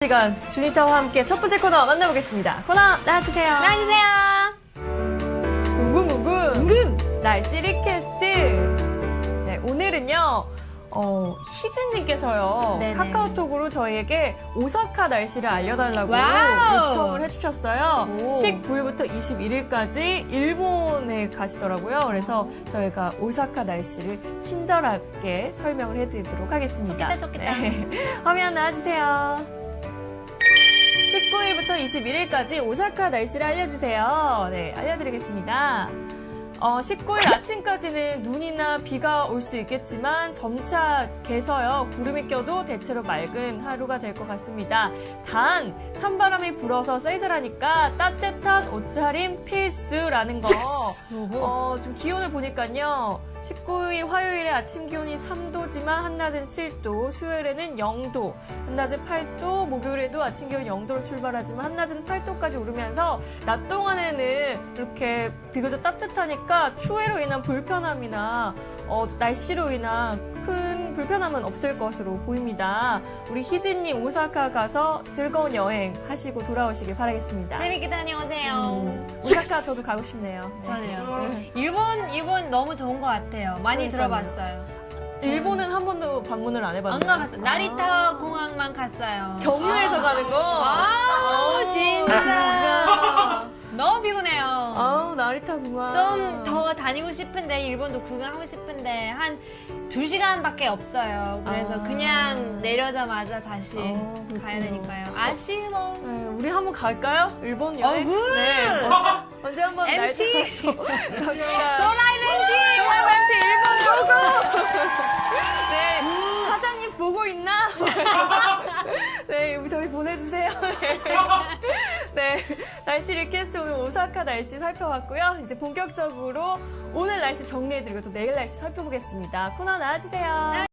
시간 주니타와 함께 첫 번째 코너 만나보겠습니다. 코너 나와주세요. 안녕하세요. 우궁우궁 우궁 날씨 리퀘스트. 네 오늘은요. 어, 희진님께서요, 네네. 카카오톡으로 저희에게 오사카 날씨를 알려달라고 와우. 요청을 해주셨어요. 오. 19일부터 21일까지 일본에 가시더라고요. 그래서 저희가 오사카 날씨를 친절하게 설명을 해드리도록 하겠습니다. 좋겠다, 좋겠다. 네. 화면 나와주세요. 19일부터 21일까지 오사카 날씨를 알려주세요. 네, 알려드리겠습니다. 어, 19일 아침까지는 눈이나 비가 올 수 있겠지만 점차 개서요 구름이 껴도 대체로 맑은 하루가 될 것 같습니다. 단 찬바람이 불어서 쌀쌀하니까 따뜻한 옷차림 필수라는 거. 어, 좀 기온을 보니까요. 19일 화요일에 아침 기온이 3도지만 한낮은 7도, 수요일에는 0도, 한낮은 8도, 목요일에도 아침 기온 0도로 출발하지만 한낮은 8도까지 오르면서 낮 동안에는 이렇게 비교적 따뜻하니까 추위로 인한 불편함이나 어, 날씨로 인한 큰 불편함은 없을 것으로 보입니다. 우리 희진님 오사카 가서 즐거운 여행 하시고 돌아오시길 바라겠습니다. 재밌게 다녀오세요. 음, 오사카 저도 가고 싶네요. 네. 저도요. 네. 일본, 일본 너무 좋은 것 같아요. 많이 그러니까요. 들어봤어요. 일본은 한 번도 방문을 안 안 해봤는데. 가봤어요. 나리타 공항만 갔어요. 경유해서 가는 거? 아, 진짜. 너무 피곤해요. 아우, 나리타 공항. 좀 더 다니고 싶은데, 일본도 구경하고 싶은데, 한 두 시간밖에 없어요. 그래서 아. 그냥 내려자마자 다시 어, 그렇군요. 가야 되니까요. 아쉬워. 네, 우리 한번 갈까요? 일본 여행? 어구! 네. 언제, 언제 한번 날짜 MT. 잡아서 갑시다. 소라이벤티! 솔라이벤트 일본 고고! 네, 사장님 보고 있나? 네, 여기 저희 보내주세요. 네, 날씨 리퀘스트 오늘 오사카 날씨 살펴봤고요. 이제 본격적으로 오늘 날씨 정리해드리고 또 내일 날씨 살펴보겠습니다. 코너 나와주세요.